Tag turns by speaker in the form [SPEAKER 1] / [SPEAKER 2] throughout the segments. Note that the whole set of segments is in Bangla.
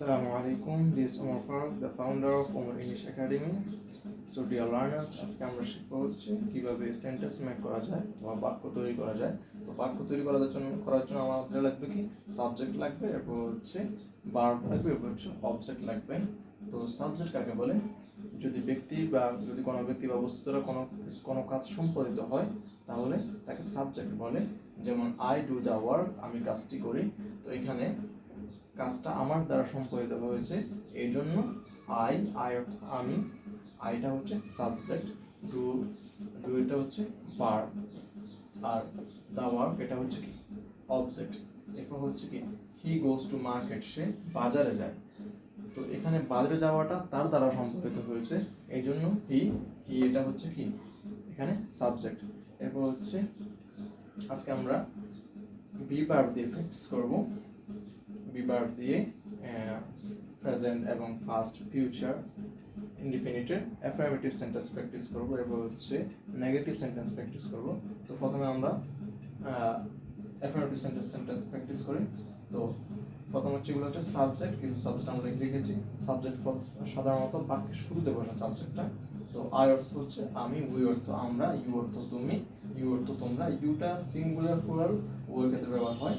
[SPEAKER 1] Assalamu alaikum. This is Omar Farooq, the founder of Omar English Academy. So dear learners, আজকে আমরা শিখব হচ্ছে কীভাবে সেন্টেন্স মেক করা যায় বা বাক্য তৈরি করা যায়। তো বাক্য তৈরি করার জন্য করার জন্য আমাদের লাগবে কি? সাবজেক্ট লাগবে এরপর হচ্ছে ভার্ব লাগবে এরপর হচ্ছে অবজেক্ট লাগবে। তো সাবজেক্ট কাকে বলে? যদি ব্যক্তি বা যদি কোনো ব্যক্তি বা বস্তু দ্বারা কোনো কোনো কাজ সম্পাদিত হয় তাহলে তাকে সাবজেক্ট বলে। যেমন আই ডু দ্য ওয়ার্ক আমি কাজটি করি। তো এখানে কাজটা আমার দ্বারা সম্পাদিত হয়েছে এই জন্য আই আই আমি, আইটা হচ্ছে সাবজেক্ট ডু ডু এটা হচ্ছে বার আর দা ওয়ার্ক এটা হচ্ছে কি? অবজেক্ট এরপর হচ্ছে কি? হি গোজ টু মার্কেট সে বাজারে যায়। তো এখানে বাজারে যাওয়াটা তার দ্বারা সম্পাদিত হয়েছে এই জন্য হি হি এটা হচ্ছে কি? এখানে সাবজেক্ট এরপর হচ্ছে আজকে আমরা বি বার দিয়ে প্র্যাকটিস করব। বিভার দিয়ে প্রেজেন্ট এবং ফাস্ট ফিউচার ইন্ডিফিনিটের অ্যাফার্মেটিভ সেন্টেন্স প্র্যাকটিস করব, এরপর হচ্ছে নেগেটিভ সেন্টেন্স প্র্যাকটিস করব। তো প্রথমে আমরা অ্যাফার্মেটিভ সেন্টেন্স সেন্টেন্স প্র্যাকটিস করি। তো প্রথম হচ্ছে এগুলো হচ্ছে সাবজেক্ট কিছু সাবজেক্ট আমরা লিখে রেখেছি। সাবজেক্ট সাধারণত বাক্যের শুরুতে বসে সাবজেক্টটা তো আই অর্থ হচ্ছে আমি উই অর্থ আমরা ইউ অর্থ তুমি ইউ অর্থ তোমরা। ইউটা সিঙ্গুলার প্লুরাল উভয় ক্ষেত্রে ব্যবহার হয়।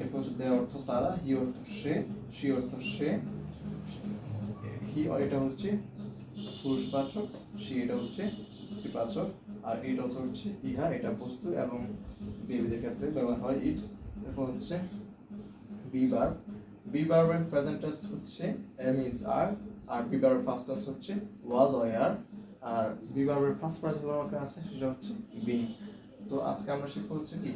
[SPEAKER 1] এরপর হচ্ছে দে অর্থ তারা, হি অর্থ সে, সি অর্থ সে, হি, এটা হচ্ছে পুরুষবাচক, সি এটা হচ্ছে স্ত্রীবাচক, আর ইট অর্থ হচ্ছে ইহা, এটা বস্তু এবং বেবিদের ক্ষেত্রে ব্যবহার হয় ইট। এরপর হচ্ছে বিবার বিবারের প্রেজেন্ট টেন্স হচ্ছে এম ইজ আর আর বিবারের ফার্স্ট টেন্স হচ্ছে ওয়াজ ওয়ার আর বিবারের ফার্স্ট প্রেজেন্ট আছে, সেটা হচ্ছে বিং তো আজকে আমরা শিখব হচ্ছে কি?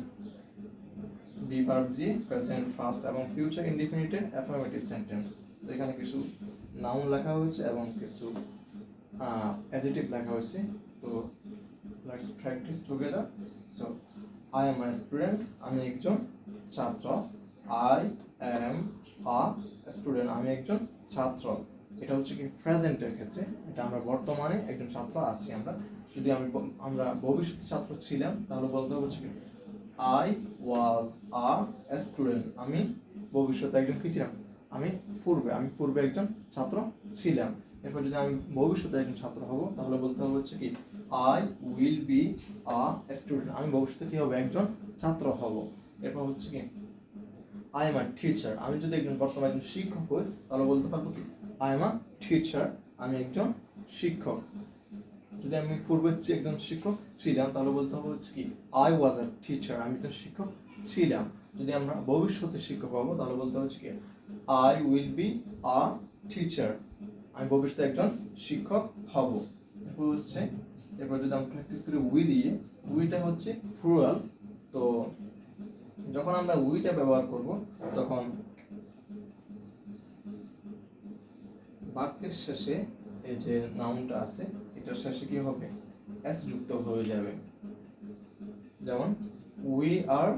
[SPEAKER 1] বি ভার্ব দিয়ে প্রেজেন্ট ফার্স্ট এবং ফিউচার ইনডিফিনিটের অ্যাফার্মেটিভ সেন্টেন্স এখানে কিছু নাউন লেখা হয়েছে এবং কিছু অ্যাজিটিভ লেখা হয়েছে। তো let's practice together so I am I student আমি একজন ছাত্র। আই এম আ স্টুডেন্ট আমি একজন ছাত্র। এটা হচ্ছে কি প্রেজেন্টের ক্ষেত্রে। এটা আমরা বর্তমানে একজন ছাত্র আছি আমরা। যদি আমি আমরা ভবিষ্যৎ ছাত্র ছিলাম, তাহলে বলতে হচ্ছে কি আই ওয়াজ আ স্টুডেন্ট আমি ভবিষ্যতে একজন কি ছিলাম? আমি পূর্বে আমি পূর্বে একজন ছাত্র ছিলাম। এরপর যদি আমি ভবিষ্যতে একজন ছাত্র হব, তাহলে বলতে হবে হচ্ছে কি I will be a student আমি ভবিষ্যতে কি হবে? একজন ছাত্র হব। এরপর হচ্ছে কি আই এম আ টিচার আমি যদি একজন বর্তমানে একজন শিক্ষক হই, তাহলে বলতে পারব কি আই এম আ টিচার আমি একজন শিক্ষক। যদি আমি পূর্বে একজন শিক্ষক ছিলাম তাহলে বলতে হবে হচ্ছে কি আই ওয়াজ আ টিচার আমি একজন শিক্ষক ছিলাম যদি আমরা ভবিষ্যতে শিক্ষক হব, তাহলে বলতে হচ্ছে কি I will be a teacher আমি ভবিষ্যতে একজন শিক্ষক হব। এরপর হচ্ছে, এরপর যদি আমরা প্র্যাকটিস করি উই দিয়ে উইটা হচ্ছে ফ্রুয়াল তো যখন আমরা উইটা ব্যবহার করব, তখন বাক্যের শেষে এই যে নাউনটা আছে এটার শেষে কি হবে? এস যুক্ত হয়ে যাবে। যেমন উই আর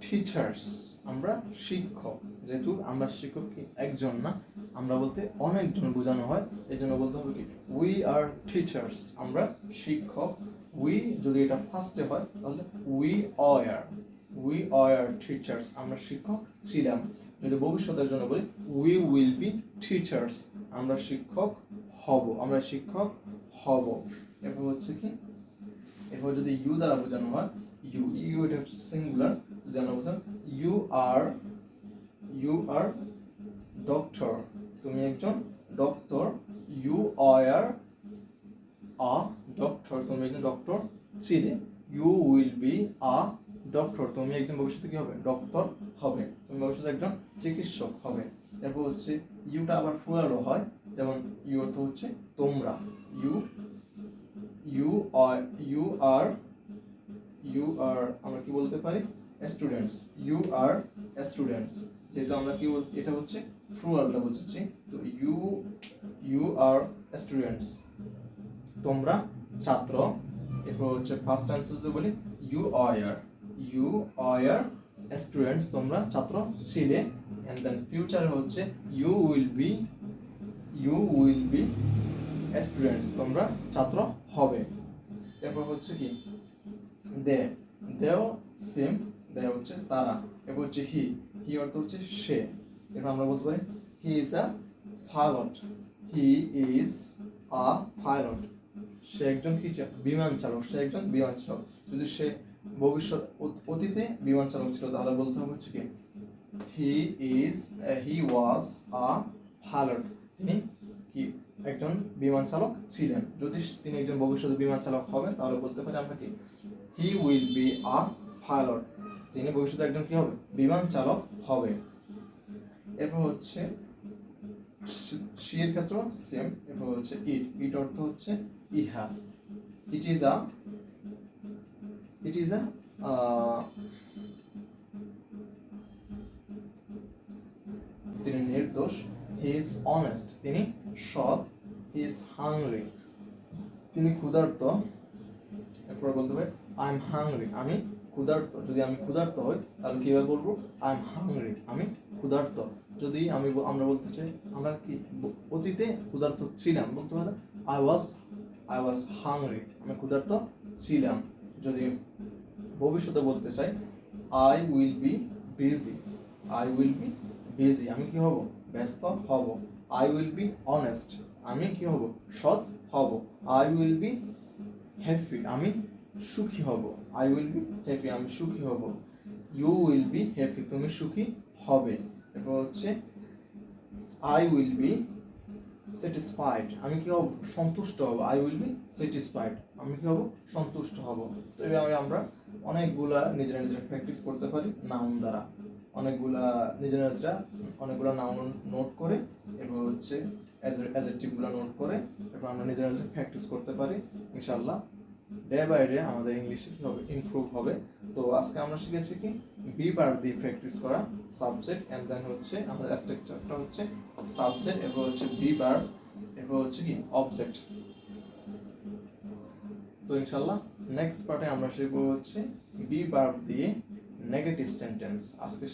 [SPEAKER 1] টিচার্স আমরা শিক্ষক। যেহেতু আমরা শিক্ষক কি? একজন না। আমরা বলতে অনেকজন বোঝানো হয়। এই জন্য বলতে হবে কি? উই আর টিচার্স আমরা শিক্ষক। উই যদি এটা ফার্স্টে হয়, তাহলে we were we were teachers আমরা শিক্ষক ছিলাম। যদি ভবিষ্যতের জন্য বলি উই উইল বি টিচার্স আমরা শিক্ষক হব। আমরা শিক্ষক হব। এরপর হচ্ছে কি? এরপর যদি ইউ দ্বারা বোঝানো হয় ইউ ইউ এটা হচ্ছে সিঙ্গুলার যদি আমরা বোঝান you are you are doctor তুমি একজন doctor you are a doctor তুমি একজন ডক্টর ছিলে you will be a doctor তুমি একজন ভবিষ্যতে কি হবে? ডক্টর হবে। তুমি ভবিষ্যতে একজন চিকিৎসক হবে। এরপর হচ্ছে ইউটা আবার ফুরালো হয়, যেমন ইউ অর্থ হচ্ছে তোমরা। You you are you are you are আমরা কি বলতে পারি? স্টুডেন্টস। You are students. যেহেতু আমরা কি এটা হচ্ছে ফ্রুয়ালটা বুঝেছি, তো ইউ ইউ আর স্টুডেন্টস। তোমরা ছাত্র। এরপর হচ্ছে ফার্স্ট অ্যান্সার যদি বলি, you are you are students, তোমরা ছাত্র ছিলে। এন্ড দেন ফিউচারে হচ্ছে you will be you will be students তোমরা ছাত্র হবে। এরপর হচ্ছে কি? দে দেও সেম দে হচ্ছে তারা। এরপর হচ্ছে হি হি অর্থ হচ্ছে সে। এরপর আমরা বলতে পারি he is a pilot he is a pilot সে একজন কি? বিমান চালক, সে একজন বিমান চালক। যদি সে ভবিষ্যৎ অত- অতীতে বিমান চালক ছিল, তাহলে বলতে হবে হচ্ছে কি he is he was a pilot তিনি কি? একজন বিমান চালক ছিলেন। যদি তিনি একজন ভবিষ্যতে বিমান চালক হবেন, তাহলে বলতে পারি আমরা কি? He will be a pilot তিনি ভবিষ্যতে একজন কি হবে? বিমান চালক হবে। এরপর হচ্ছে শির ক্ষেত্র সেম এরপর হচ্ছে ইট ইট অর্থ হচ্ছে ইহা। It is a it is a নির্দোষ হি ইজ অনেস্ট তিনি সৎ হি ইজ হাংরি তিনি ক্ষুধার্ত, এরপর বলতে পারি আই এম হাংরি আমি ক্ষুধার্ত। যদি আমি ক্ষুধার্ত হই, তাহলে কীভাবে বলব? আই এম হাংরি আমি ক্ষুধার্ত। যদি আমি আমরা বলতে চাই, আমরা কি অতীতে ক্ষুধার্ত ছিলাম? বলতে পারে I was I was hungry আমি ক্ষুধার্ত ছিলাম। যদি ভবিষ্যতে বলতে চাই I will be busy I will be busy আমি কি হব? ব্যস্ত হব। আই উইল বি অনেস্ট আমি কি হব? সৎ হব। আই উইল বি হ্যাপি আমি সুখী হব। আই উইল বি হ্যাপি আমি সুখী হব। ইউ উইল বি হ্যাপি তুমি সুখী হবে। এরপর হচ্ছে আই উইল বি স্যাটিসফাইড আমি কি হব? সন্তুষ্ট হব। আই উইল বি স্যাটিসফাইড আমি কি হব? সন্তুষ্ট হব। তো এভাবে আমরা অনেকগুলা নিজেরা নিজেরা প্র্যাকটিস করতে পারি নাউন দ্বারা। অনেকগুলা নিজেরা নিজেরা অনেকগুলা নাউন নোট করে এরপর হচ্ছে অ্যাজেক্টিভগুলো নোট করে, এরপর আমরা নিজেরা নিজেরা প্র্যাকটিস করতে পারি ইনশাল্লাহ ডে বাই ডে আমাদের ইংলিশে কি হবে ইমপ্রুভ হবে। তো আজকে আমরা শিখেছি কি? বি বার দিয়ে প্র্যাকটিস করা সাবজেক্ট এন্ড দেন হচ্ছে আমাদের স্ট্রাকচারটা হচ্ছে সাবজেক্ট এরপর হচ্ছে বি বার এরপর হচ্ছে কি? অবজেক্ট তো ইনশাল্লাহ নেক্সট পার্টে আমরা শিখব হচ্ছে বি বার দিয়ে নেগেটিভ সেন্টেন্স আজকে